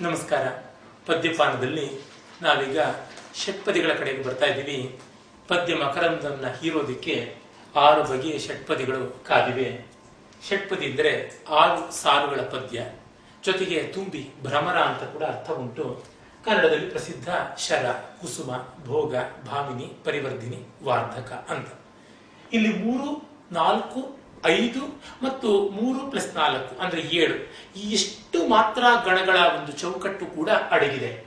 ನಮಸ್ಕಾರ. ಪದ್ಯಪಾನದಲ್ಲಿ ನಾವೀಗ ಷಟ್ಪದಿಗಳ ಕಡೆಗೆ ಬರ್ತಾ ಇದ್ದೀವಿ. ಪದ್ಯ ಮಕರಂದನ್ನ ಹೀರೋದಕ್ಕೆ ಆರು ಬಗೆಯ ಷಟ್ಪದಿಗಳು ಕಾದಿವೆ. ಷಟ್ಪದಿ ಅಂದರೆ ಆರು ಸಾಲುಗಳ ಪದ್ಯ. ಜೊತೆಗೆ ತುಂಬಿ ಭ್ರಮರ ಅಂತ ಕೂಡ ಅರ್ಥ ಉಂಟು. ಕನ್ನಡದಲ್ಲಿ ಪ್ರಸಿದ್ಧ ಶರ, ಕುಸುಮ, ಭೋಗ ಭಾವಿನಿ ಪರಿವರ್ಧಿನಿ, ವಾರ್ಧಕ ಅಂತ. ಇಲ್ಲಿ ಮೂರು, ನಾಲ್ಕು, ಐದು ಮತ್ತು ಮೂರು ಪ್ಲಸ್ ನಾಲ್ಕು ಅಂದ್ರೆ ಏಳು. ಈ ಮಾತ್ರ ಗಣಗಳ ಒಂದು ಚೌಕಟ್ಟು ಕೂಡ ಅಡಗಿದೆ.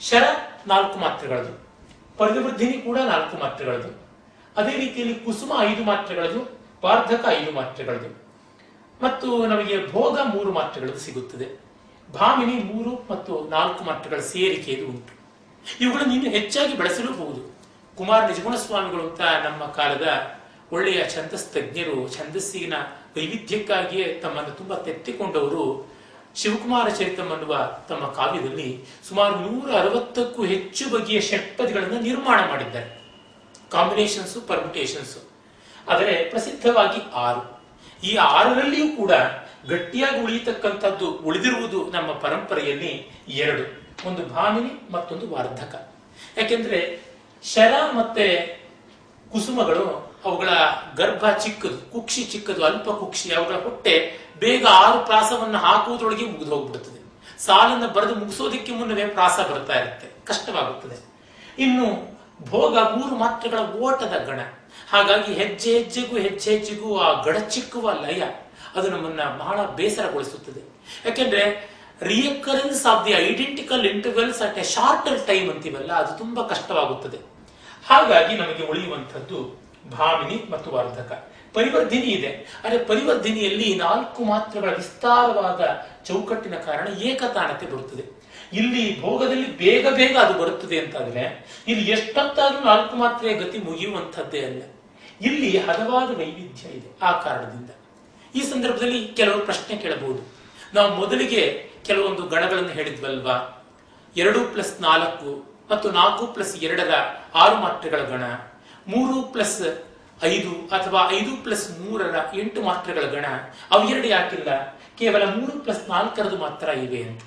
ಶರ ನಾಲ್ಕು ಮಾತ್ರೆಗಳದು. ಪರಿವೃದ್ಧಿನಿ ಕೂಡ ನಾಲ್ಕು ಮಾತ್ರೆಗಳದು. ಅದೇ ರೀತಿಯಲ್ಲಿ ಕುಸುಮ ಐದು ಮಾತ್ರೆಗಳದು ವಾರ್ಧಕ ಐದು ಮಾತ್ರೆಗಳದು. ಮತ್ತು ನಮಗೆ ಭೋಗ ಮೂರು ಮಾತ್ರೆಗಳದು ಸಿಗುತ್ತದೆ. ಭಾಮಿನಿ ಮೂರು ಮತ್ತು ನಾಲ್ಕು ಮಾತ್ರೆಗಳ ಸೇರಿಕೆ ಉಂಟು. ಇವುಗಳನ್ನು ಇನ್ನು ಹೆಚ್ಚಾಗಿ ಬಳಸಲೂಬಹುದು. ಕುಮಾರ ನಿಜಗುಣ ಸ್ವಾಮಿಗಳು ಅಂತ ನಮ್ಮ ಕಾಲದ ಒಳ್ಳೆಯ ಛಂದಸ್ ತಜ್ಞರು ಛಂದಸ್ಸಿನ ವೈವಿಧ್ಯಕ್ಕಾಗಿಯೇ ತಮ್ಮನ್ನು ತುಂಬಾ ತೆತ್ತಿಕೊಂಡವರು ಶಿವಕುಮಾರ ಚರಿತಂ ಅನ್ನುವ ತಮ್ಮ ಕಾವ್ಯದಲ್ಲಿ ಸುಮಾರು ನೂರ ಅರವತ್ತಕ್ಕೂ ಹೆಚ್ಚು ಬಗೆಯ ಷಟ್ಪದಿಗಳನ್ನು ನಿರ್ಮಾಣ ಮಾಡಿದ್ದಾರೆ. ಕಾಂಬಿನೇಷನ್ಸ್ ಪರ್ಮಿಟೇಷನ್ಸ್ ಆದರೆ ಪ್ರಸಿದ್ಧವಾಗಿ ಆರು. ಈ ಆರರಲ್ಲಿಯೂ ಕೂಡ ಗಟ್ಟಿಯಾಗಿ ಉಳಿಯತಕ್ಕಂಥದ್ದು ಉಳಿದಿರುವುದು ನಮ್ಮ ಪರಂಪರೆಯಲ್ಲಿ ಎರಡು. ಒಂದು ಭಾಮಿನಿ, ಮತ್ತೊಂದು ವಾರ್ಧಕ. ಯಾಕೆಂದ್ರೆ ಶರ ಮತ್ತೆ ಕುಸುಮಗಳು ಅವುಗಳ ಗರ್ಭ ಚಿಕ್ಕದು, ಕುಕ್ಷಿ ಚಿಕ್ಕದು, ಅಲ್ಪ ಕುಕ್ಷಿ, ಅವುಗಳ ಹೊಟ್ಟೆ ಬೇಗ ಆರು ಪ್ರಾಸವನ್ನು ಹಾಕುವುದರೊಳಗೆ ಮುಗಿದು ಹೋಗ್ಬಿಡುತ್ತದೆ. ಸಾಲನ್ನು ಬರೆದು ಮುಗಿಸೋದಕ್ಕೆ ಮುನ್ನವೇ ಪ್ರಾಸ ಬರ್ತಾ ಇರುತ್ತೆ. ಕಷ್ಟವಾಗುತ್ತದೆ. ಇನ್ನು ಭೋಗ ಮೂರು ಮಾತ್ರೆಗಳ ಓಟದ ಗಣ. ಹಾಗಾಗಿ ಹೆಜ್ಜೆ ಹೆಜ್ಜೆಗೂ ಹೆಜ್ಜೆ ಹೆಜ್ಜೆಗೂ ಆ ಗಡಚಿಕ್ಕುವ ಲಯ ಅದು ನಮ್ಮನ್ನ ಬಹಳ ಬೇಸರಗೊಳಿಸುತ್ತದೆ. ಯಾಕೆಂದ್ರೆ recurrence of the identical intervals at a shorter time ಅಂತೀವಲ್ಲ, ಅದು ತುಂಬಾ ಕಷ್ಟವಾಗುತ್ತದೆ. ಹಾಗಾಗಿ ನಮಗೆ ಉಳಿಯುವಂಥದ್ದು ಭಾಮಿನಿ ಮತ್ತು ವಾರ್ಧಕ. ಪರಿವರ್ಧಿನಿ ಇದೆ. ಆದರೆ ಪರಿವರ್ಧಿನಿಯಲ್ಲಿ ನಾಲ್ಕು ಮಾತ್ರಗಳ ವಿಸ್ತಾರವಾದ ಚೌಕಟ್ಟಿನ ಕಾರಣ ಏಕತಾನತೆ ಬರುತ್ತದೆ. ಇಲ್ಲಿ ಭೋಗದಲ್ಲಿ ಬೇಗ ಬೇಗ ಅದು ಬರುತ್ತದೆ ಅಂತಾದ್ರೆ ಇಲ್ಲಿ ಎಷ್ಟೊತ್ತಾದ್ರೂ ನಾಲ್ಕು ಮಾತ್ರೆಯ ಗತಿ ಮುಗಿಯುವಂಥದ್ದೇ ಅಲ್ಲ. ಇಲ್ಲಿ ಹಲವಾರು ವೈವಿಧ್ಯ ಇದೆ ಆ ಕಾರಣದಿಂದ. ಈ ಸಂದರ್ಭದಲ್ಲಿ ಕೆಲವರು ಪ್ರಶ್ನೆ ಕೇಳಬಹುದು. ನಾವು ಮೊದಲಿಗೆ ಕೆಲವೊಂದು ಗಣಗಳನ್ನು ಹೇಳಿದ್ವಲ್ವಾ? ಎರಡು ಪ್ಲಸ್ ನಾಲ್ಕು ಮತ್ತು ನಾಲ್ಕು ಪ್ಲಸ್ ಎರಡರ ಆರು ಮಾತ್ರೆಗಳ ಗಣ. ಮೂರು ಪ್ಲಸ್ ಐದು ಅಥವಾ ಐದು ಪ್ಲಸ್ ಮೂರರ ಎಂಟು ಮಾತ್ರೆಗಳ ಗಣ ಅವೆರಡು ಯಾಕಿಲ್ಲ, ಕೇವಲ ಮೂರು ಪ್ಲಸ್ ನಾಲ್ಕರದು ಮಾತ್ರ ಇವೆ ಅಂತ.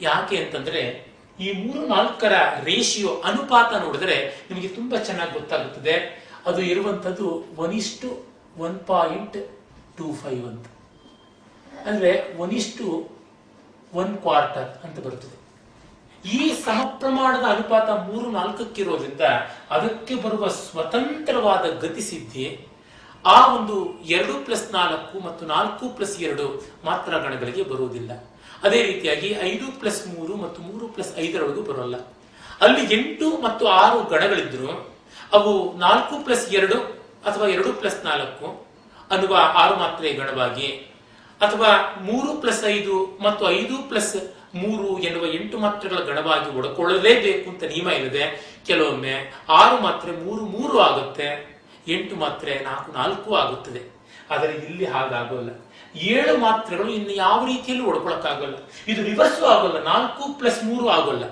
ಯಾಕೆ ಅಂತಂದ್ರೆ, ಈ ಮೂರು ನಾಲ್ಕರ ರೇಷಿಯೋ ಅನುಪಾತ ನೋಡಿದ್ರೆ ನಿಮಗೆ ತುಂಬಾ ಚೆನ್ನಾಗಿ ಗೊತ್ತಾಗುತ್ತದೆ. ಅದು ಇರುವಂತದ್ದು ಒನ್ ಇಷ್ಟು ಒನ್ ಪಾಯಿಂಟ್ ಟೂ ಫೈವ್ ಅಂತ. ಅಂದ್ರೆ ಒನ್ ಇಷ್ಟು ಒನ್ ಕ್ವಾರ್ಟರ್ ಅಂತ ಬರುತ್ತದೆ. ಈ ಸಮ ಪ್ರಮಾಣದ ಅನುಪಾತ ಮೂರು ನಾಲ್ಕಕ್ಕಿರೋದ್ರಿಂದ ಅದಕ್ಕೆ ಬರುವ ಸ್ವತಂತ್ರವಾದ ಗತಿಸಿದ್ಧಿ ಆ ಒಂದು ಎರಡು ಪ್ಲಸ್ ನಾಲ್ಕು ಮತ್ತು ನಾಲ್ಕು ಪ್ಲಸ್ ಎರಡು ಮಾತ್ರ ಗಣಗಳಿಗೆ ಬರುವುದಿಲ್ಲ. ಅದೇ ರೀತಿಯಾಗಿ ಐದು ಪ್ಲಸ್ ಮೂರು ಮತ್ತು ಮೂರು ಪ್ಲಸ್ ಐದರೊಳಗೂ ಬರೋಲ್ಲ. ಅಲ್ಲಿ ಎಂಟು ಮತ್ತು ಆರು ಗಣಗಳಿದ್ರು ಅವು ನಾಲ್ಕು ಪ್ಲಸ್ ಎರಡು ಅಥವಾ ಎರಡು ಪ್ಲಸ್ ನಾಲ್ಕು ಅನ್ನುವ ಆರು ಮಾತ್ರೆ ಗಣವಾಗಿ ಅಥವಾ ಮೂರು ಪ್ಲಸ್ ಐದು ಮತ್ತು ಐದು ಪ್ಲಸ್ ಮೂರು ಎನ್ನುವ ಎಂಟು ಮಾತ್ರೆಗಳ ಗಣವಾಗಿ ಒಡ್ಕೊಳ್ಳಲೇಬೇಕು ಅಂತ ನಿಯಮ ಇಲ್ಲದೆ ಕೆಲವೊಮ್ಮೆ ಆರು ಮಾತ್ರೆ ಮೂರು ಮೂರು ಆಗುತ್ತೆ, ಎಂಟು ಮಾತ್ರೆ ನಾಲ್ಕು ನಾಲ್ಕು ಆಗುತ್ತದೆ. ಆದರೆ ಇಲ್ಲಿ ಹಾಗಾಗೋಲ್ಲ. ಏಳು ಮಾತ್ರೆಗಳು ಇನ್ನು ಯಾವ ರೀತಿಯಲ್ಲೂ ಒಡ್ಕೊಳಕ್ಕಾಗಲ್ಲ ಇದು ರಿವರ್ಸು ಆಗೋಲ್ಲ, ನಾಲ್ಕು ಪ್ಲಸ್ ಮೂರು ಆಗೋಲ್ಲ.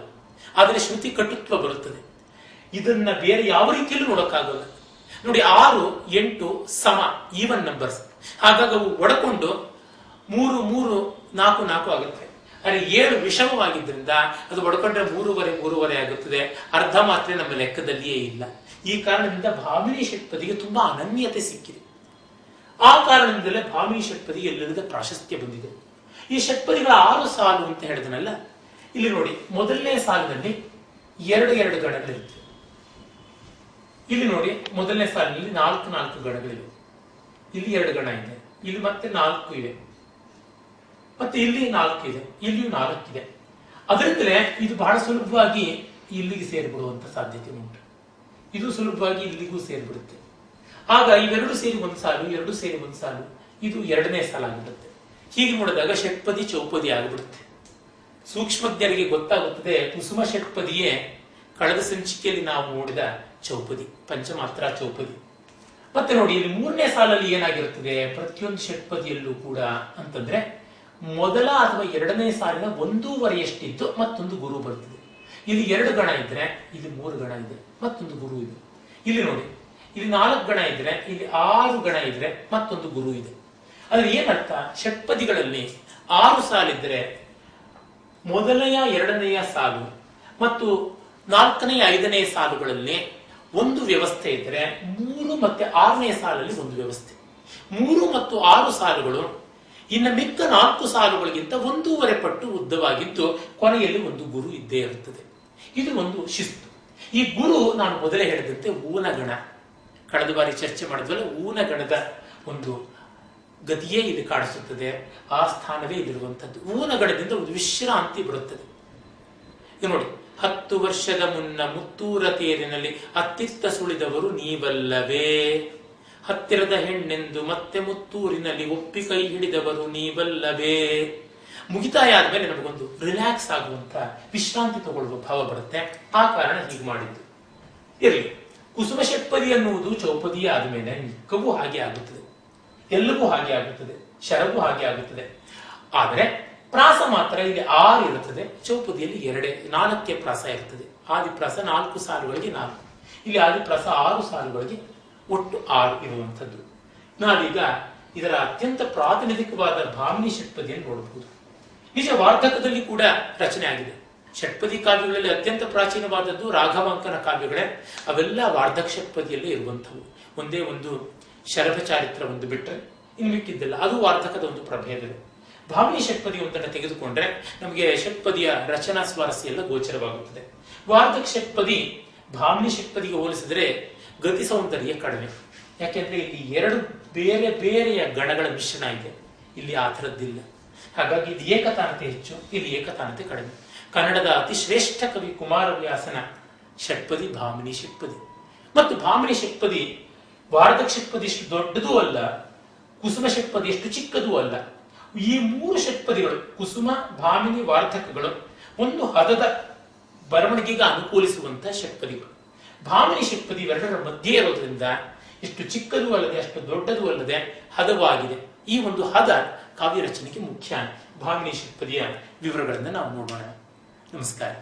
ಆದರೆ ಶ್ರುತಿ ಕಟುತ್ವ ಬರುತ್ತದೆ. ಇದನ್ನ ಬೇರೆ ಯಾವ ರೀತಿಯಲ್ಲೂ ನೋಡಕ್ಕಾಗಲ್ಲ ನೋಡಿ, ಆರು, ಎಂಟು ಸಮ ಈವನ್ ನಂಬರ್ಸ್ ಹಾಗಾಗಿ ಅವು ಒಡಕೊಂಡು ಮೂರು ಮೂರು, ನಾಲ್ಕು ನಾಲ್ಕು ಆಗುತ್ತೆ. ಆದರೆ ಏಳು ವಿಷಮವಾಗಿದ್ದರಿಂದ ಅದು ಒಡ್ಕೊಂಡ್ರೆ ಮೂರುವರೆ ಮೂರುವರೆ ಆಗುತ್ತದೆ. ಅರ್ಧ ಮಾತ್ರೆ ನಮ್ಮ ಲೆಕ್ಕದಲ್ಲಿಯೇ ಇಲ್ಲ. ಈ ಕಾರಣದಿಂದ ಭಾಮಿನಿ ಷಟ್ಪದಿಗೆ ತುಂಬಾ ಅನನ್ಯತೆ ಸಿಕ್ಕಿದೆ. ಆ ಕಾರಣದಿಂದಲೇ ಭಾಮಿನಿ ಷಟ್ಪದಿ ಎಲ್ಲರಿಗೂ ಪ್ರಾಶಸ್ತ್ಯ ಬಂದಿದೆ. ಈ ಷಟ್ಪದಿಗಳ ಆರು ಸಾಲು ಅಂತ ಹೇಳಿದನಲ್ಲ, ಇಲ್ಲಿ ನೋಡಿ, ಮೊದಲನೇ ಸಾಲಿನಲ್ಲಿ ಎರಡು ಎರಡು ಗಣಗಳಿರುತ್ತೆ ಇಲ್ಲಿ ನೋಡಿ, ಮೊದಲನೇ ಸಾಲಿನಲ್ಲಿ ನಾಲ್ಕು ನಾಲ್ಕು ಗಣಗಳಿವೆ. ಇಲ್ಲಿ ಎರಡು ಗಣ ಇದೆ. ಇಲ್ಲಿ ಮತ್ತೆ ನಾಲ್ಕು ಇವೆ. ಮತ್ತೆ ಇಲ್ಲಿ ನಾಲ್ಕು ಇದೆ ಇಲ್ಲಿಯೂ ನಾಲ್ಕು ಇದೆ ಅದರಿಂದಲೇ ಇದು ಬಹಳ ಸುಲಭವಾಗಿ ಇಲ್ಲಿಗೆ ಸೇರಿಬಿಡುವಂತ ಸಾಧ್ಯತೆ ಉಂಟು. ಇದು ಸುಲಭವಾಗಿ ಇಲ್ಲಿಗೂ ಸೇರಿಬಿಡುತ್ತೆ. ಆಗ ಇವೆರಡು ಸೇರಿ ಒಂದು ಸಾಲು, ಎರಡು ಸೇರಿ ಒಂದು ಸಾಲು, ಇದು ಎರಡನೇ ಸಾಲ ಆಗಿಬಿಡುತ್ತೆ ಹೀಗೆ ನೋಡಿದಾಗ ಷಟ್ಪದಿ, ಚೌಪದಿ ಆಗಿಬಿಡುತ್ತೆ. ಸೂಕ್ಷ್ಮಜ್ಞರಿಗೆ ಗೊತ್ತಾಗುತ್ತದೆ, ಕುಸುಮ ಷಟ್ಪದಿಯೇ ಕಳೆದ ಸಂಚಿಕೆಯಲ್ಲಿ ನಾವು ನೋಡಿದ ಚೌಪದಿ, ಪಂಚಮಾತ್ರ ಚೌಪದಿ. ಮತ್ತೆ ನೋಡಿ, ಇಲ್ಲಿ ಮೂರನೇ ಸಾಲಲ್ಲಿ ಏನಾಗಿರುತ್ತದೆ? ಪ್ರತಿಯೊಂದು ಷಟ್ಪದಿಯಲ್ಲೂ ಕೂಡ ಅಂತಂದ್ರೆ ಮೊದಲ ಅಥವಾ ಎರಡನೇ ಸಾಲಿನ ಒಂದೂವರೆಯಷ್ಟಿದ್ದು ಮತ್ತೊಂದು ಗುರು ಬರ್ತದೆ. ಇಲ್ಲಿ ಎರಡು ಗಣ ಇದ್ರೆ, ಇಲ್ಲಿ ಮೂರು ಗಣ ಇದೆ ಮತ್ತೊಂದು ಗುರು ಇದೆ. ಇಲ್ಲಿ ನೋಡಿ, ಇಲ್ಲಿ ನಾಲ್ಕು ಗಣ ಇದ್ರೆ, ಇಲ್ಲಿ ಆರು ಗಣ ಇದ್ರೆ, ಮತ್ತೊಂದು ಗುರು ಇದೆ. ಅದ್ರ ಏನರ್ಥ? ಷಟ್ಪದಿಗಳಲ್ಲಿ ಆರು ಸಾಲಿದ್ರೆ ಮೊದಲನೆಯ, ಎರಡನೆಯ ಸಾಲು ಮತ್ತು ನಾಲ್ಕನೆಯ, ಐದನೆಯ ಸಾಲುಗಳಲ್ಲಿ ಒಂದು ವ್ಯವಸ್ಥೆ ಇದ್ದರೆ ಮೂರು ಮತ್ತೆ ಆರನೇ ಸಾಲಲ್ಲಿ ಒಂದು ವ್ಯವಸ್ಥೆ. ಮೂರು ಮತ್ತು ಆರು ಸಾಲುಗಳು ಇನ್ನು ಮಿಕ್ಕ ನಾಲ್ಕು ಸಾಲುಗಳಿಗಿಂತ ಒಂದೂವರೆ ಪಟ್ಟು ಉದ್ದವಾಗಿದ್ದು ಕೊನೆಯಲ್ಲಿ ಒಂದು ಗುರು ಇದ್ದೇ ಇರುತ್ತದೆ. ಇದು ಒಂದು ಶಿಸ್ತು. ಈ ಗುರು ನಾನು ಮೊದಲೇ ಹೇಳಿದಂತೆ ಊನಗಣ. ಕಳೆದ ಬಾರಿ ಚರ್ಚೆ ಮಾಡಿದ್ವಲ್ಲ, ಊನಗಣದ ಒಂದು ಗತಿಯೇ ಇದು ಕಾಣಿಸುತ್ತದೆ. ಆ ಸ್ಥಾನವೇ ಇಲ್ಲಿರುವಂಥದ್ದು. ಊನಗಣದಿಂದ ಒಂದು ವಿಶ್ರಾಂತಿ ಬರುತ್ತದೆ. ಇದು ನೋಡಿ, ಹತ್ತು ವರ್ಷದ ಮುನ್ನ ಮುತ್ತೂರ ತೇರಿನಲ್ಲಿ ಅತ್ತಿತ್ತ ಸುಳಿದವರು ನೀವಲ್ಲವೇ? ಹತ್ತಿರದ ಹೆಣ್ಣೆಂದು ಮತ್ತೆ ಮುತ್ತೂರಿನಲ್ಲಿ ಒಪ್ಪಿ ಕೈ ಹಿಡಿದವರು ನೀವಲ್ಲವೇ? ಮುಗಿತಾಯ ಆದ್ಮೇಲೆ ನಮಗೊಂದು ರಿಲ್ಯಾಕ್ಸ್ ಆಗುವಂತ ವಿಶ್ರಾಂತಿ ತಗೊಳ್ಳುವ ಭಾವ ಬರುತ್ತೆ. ಆ ಕಾರಣ ಹೀಗೆ ಮಾಡಿದ್ದು. ಇರಲಿ. ಕುಸುಮ ಷಟ್ಪದಿ ಅನ್ನುವುದು ಚೌಪದಿ ಆದಮೇಲೆ ನಿಕ್ಕವೂ ಹಾಗೆ ಆಗುತ್ತದೆ. ಎಲ್ಲವೂ ಹಾಗೆ ಆಗುತ್ತದೆ. ಶರವೂ ಹಾಗೆ ಆಗುತ್ತದೆ. ಆದರೆ ಪ್ರಾಸ ಮಾತ್ರ ಇಲ್ಲಿ ಆರು ಇರುತ್ತದೆ. ಚೌಪದಿಯಲ್ಲಿ ಎರಡೇ, ನಾಲ್ಕೇ ಪ್ರಾಸ ಇರುತ್ತದೆ. ಆದಿಪ್ರಾಸ ನಾಲ್ಕು ಸಾಲುಗಳಿಗೆ ನಾಲ್ಕು. ಇಲ್ಲಿ ಆದಿಪ್ರಾಸ ಆರು ಸಾಲುಗಳಿಗೆ ಒಟ್ಟು ಆರು ಇರುವಂಥದ್ದು. ನಾವೀಗ ಇದರ ಅತ್ಯಂತ ಪ್ರಾತಿನಿಧಿಕವಾದ ಭಾಮಿನಿ ಷಟ್ಪದಿಯನ್ನು ನೋಡಬಹುದು ನಿಜ ವಾರ್ಧಕದಲ್ಲಿ ಕೂಡ ರಚನೆ ಆಗಿದೆ. ಷಟ್ಪದಿ ಕಾವ್ಯಗಳಲ್ಲಿ ಅತ್ಯಂತ ಪ್ರಾಚೀನವಾದದ್ದು ರಾಘವಾಂಕನ ಕಾವ್ಯಗಳೇ. ಅವೆಲ್ಲ ವಾರ್ಧಕ ಷಟ್ಪದಿಯಲ್ಲೇ ಇರುವಂಥವು. ಒಂದೇ ಒಂದು ಶರಭ ಚಾರಿತ್ರ ಒಂದು ಬಿಟ್ಟರೆ ಇನ್ನು ಮಿಕ್ಕಿದ್ದಲ್ಲ ಅದು ವಾರ್ಧಕದ ಒಂದು ಪ್ರಭೇದವೇ. ಭಾವನಿ ಷಟ್ಪದಿ ಒಂದನ್ನು ತೆಗೆದುಕೊಂಡ್ರೆ ನಮಗೆ ಷಟ್ಪದಿಯ ರಚನಾ ಸ್ವಾರಸ್ಯ ಎಲ್ಲ ಗೋಚರವಾಗುತ್ತದೆ. ವಾರ್ಧಕ ಷಟ್ಪದಿ ಭಾವನಿ ಷಟ್ಪದಿಗೆ ಹೋಲಿಸಿದರೆ ಗತಿ ಸೌಂದರ್ಯ ಕಡಿಮೆ. ಯಾಕೆಂದ್ರೆ ಇಲ್ಲಿ ಎರಡು ಬೇರೆ ಬೇರೆಯ ಗಣಗಳ ಮಿಶ್ರಣ ಇದೆ. ಇಲ್ಲಿ ಆ ಥರದ್ದಿಲ್ಲ. ಹಾಗಾಗಿ ಇದು ಏಕತಾನತೆ ಹೆಚ್ಚು, ಇಲ್ಲಿ ಏಕತಾನತೆ ಕಡಿಮೆ. ಕನ್ನಡದ ಅತಿ ಶ್ರೇಷ್ಠ ಕವಿ ಕುಮಾರವ್ಯಾಸನ ಷಟ್ಪದಿ, ಭಾಮಿನಿ ಷಟ್ಪದಿ. ಮತ್ತು ಭಾಮಿನಿ ಷಟ್ಪದಿ ವಾರ್ಧಕ ಷಟ್ಪದಿ ಎಷ್ಟು ದೊಡ್ಡದೂ ಅಲ್ಲ, ಕುಸುಮ ಷಟ್ಪದಿ ಎಷ್ಟು ಚಿಕ್ಕದೂ ಅಲ್ಲ. ಈ ಮೂರು ಷಟ್ಪದಿಗಳು, ಕುಸುಮ, ಭಾಮಿನಿ, ವಾರ್ಧಕಗಳು ಒಂದು ಹದದ ಬರವಣಿಗೆಗೆ ಅನುಕೂಲಿಸುವಂತಹ ಷಟ್ಪದಿಗಳು. ಭಾಮಿನಿ ಷಟ್ಪದಿ ಇವೆರಡರ ಮಧ್ಯೆ ಇರೋದ್ರಿಂದ ಇಷ್ಟು ಚಿಕ್ಕದೂ ಅಲ್ಲದೆ ಅಷ್ಟು ದೊಡ್ಡದೂ ಅಲ್ಲದೆ ಹದವಾಗಿದೆ. ಈ ಒಂದು ಹದ ಕಾವ್ಯ ರಚನೆಗೆ ಮುಖ್ಯ ಭಾಮಿನಿ ಷಟ್ಪದಿಯ ವಿವರಗಳನ್ನು ನಾವು ನೋಡೋಣ. ನಮಸ್ಕಾರ.